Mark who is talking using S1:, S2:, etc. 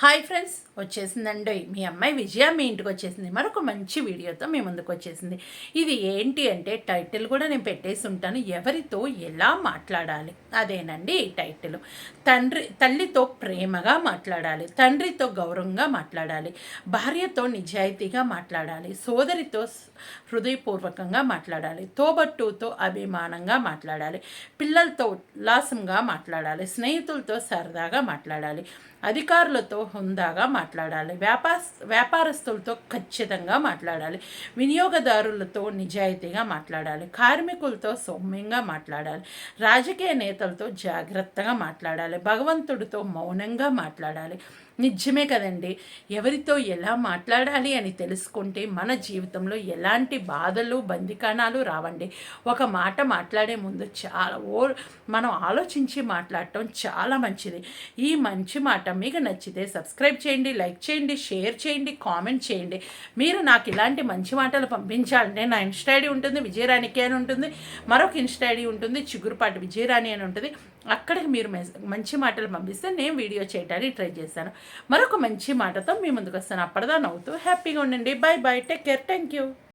S1: Hi friends వచ్చేసిందండి. మీ అమ్మాయి విజయ మీ ఇంటికి వచ్చేసింది. మరొక మంచి వీడియోతో మీ ముందుకు వచ్చేసింది. ఇది ఏంటి అంటే టైటిల్ కూడా నేను పెట్టేసి ఉంటాను. ఎవరితో ఎలా మాట్లాడాలి? అదేనండి ఈ టైటిల్. తండ్రి తల్లితో ప్రేమగా మాట్లాడాలి తండ్రితో గౌరవంగా మాట్లాడాలి భార్యతో నిజాయితీగా మాట్లాడాలి సోదరితో హృదయపూర్వకంగా మాట్లాడాలి తోబట్టుతో అభిమానంగా మాట్లాడాలి పిల్లలతో ఉల్లాసంగా మాట్లాడాలి స్నేహితులతో సరదాగా మాట్లాడాలి అధికారులతో హుందాగా మాట్లాడాలి. వ్యాపార వ్యాపారస్తులతో ఖచ్చితంగా మాట్లాడాలి. వినియోగదారులతో నిజాయితీగా మాట్లాడాలి. కార్మికులతో సౌమ్యంగా మాట్లాడాలి. రాజకీయ నేతలతో జాగ్రత్తగా మాట్లాడాలి. భగవంతుడితో మౌనంగా మాట్లాడాలి. నిజమే కదండి. ఎవరితో ఎలా మాట్లాడాలి అని తెలుసుకుంటే మన జీవితంలో ఎలాంటి బాధలు బందికాణాలు రావండి. ఒక మాట మాట్లాడే ముందు చాలా ఓ మనం ఆలోచించి మాట్లాడటం చాలా మంచిది. ఈ మంచి మాట మీకు నచ్చితే సబ్స్క్రైబ్ చేయండి లైక్ చేయండి షేర్ చేయండి కామెంట్ చేయండి. మీరు నాకు ఇలాంటి మంచి మాటలు పంపించాలంటే నా ఇన్స్టా ఐడి ఉంటుంది విజయరాణికి అని ఉంటుంది మరొక ఇన్స్టా ఐడి ఉంటుంది చిగురుపాటి విజయరాణి అని ఉంటుంది. అక్కడికి మీరు మంచి మాటలు పంపిస్తే నేను వీడియో చేయడానికి ట్రై చేశాను మరొక మంచి మాటతో మీ ముందుకు వస్తాను. అప్పటిదా నవ్వుతూ హ్యాపీగా ఉండండి. Bye bye take care. Thank you